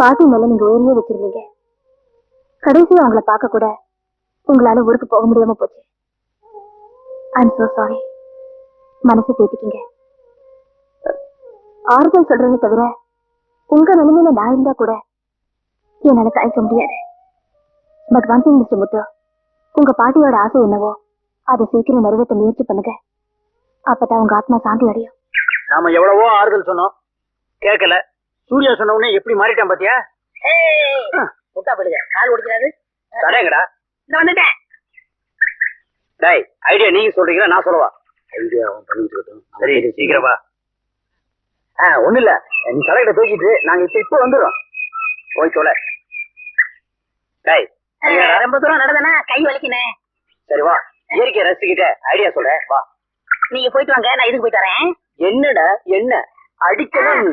பாட்டி மேல நீங்க உயிரியே வச்சிருந்தீங்க. கடைசியா அவங்கள பார்க்க கூட உங்களால ஊருக்கு போக முடியாம போச்சு. ஐம் சோ சாரி மனசு தேத்திக்கிங்க. ஆறுதல் சொல்றதை தவிர உங்க நிலைமையில நான் இருந்தா கூட என்னால தயக்க முடியாது. But one thing mister Muthu உங்க பாட்டியோட ஆசை என்னவோ அதை சீக்கிரம் நிறைவேற்ற முயற்சி பண்ணுங்க. அப்பதான் உங்க ஆத்மா சாந்தி அடையும். நாம எவ்வளவோ ஆறுதல் சொன்னோம். கேட்கல சூர்யா சொன்ன உடனே எப்படி மாறிட்டான் பாத்தியா? முட்டா போடுங்க. கால் ஒடிக்கிறாரு. தரேங்கடா. வந்துட்டேன். டேய் ஐடியா நீங்க சொல்றீங்களா நான் சொல்லவா? ஐடியா அவன் பண்ணிட்டு இருக்கட்டும் சரி சீக்கிரம் வா. ஆ ஒண்ணு இல்ல. நீ தலையிட்ட தூக்கிட்டு நாங்க இப்ப இப்ப வந்துடுறோம். போய் சொல்ல டேய்? ரொம்ப தூரம் நடந்தனா கை வலிக்கினே சரி வா. இயற்கையை ரசிக்கிட்ட ஐடியா சொல்றேன். வா. நீங்க போயிட்டு வாங்க நான் இதுக்கு போயிட்டு வரேன். என்னடா என்ன? அடிக்கணும்.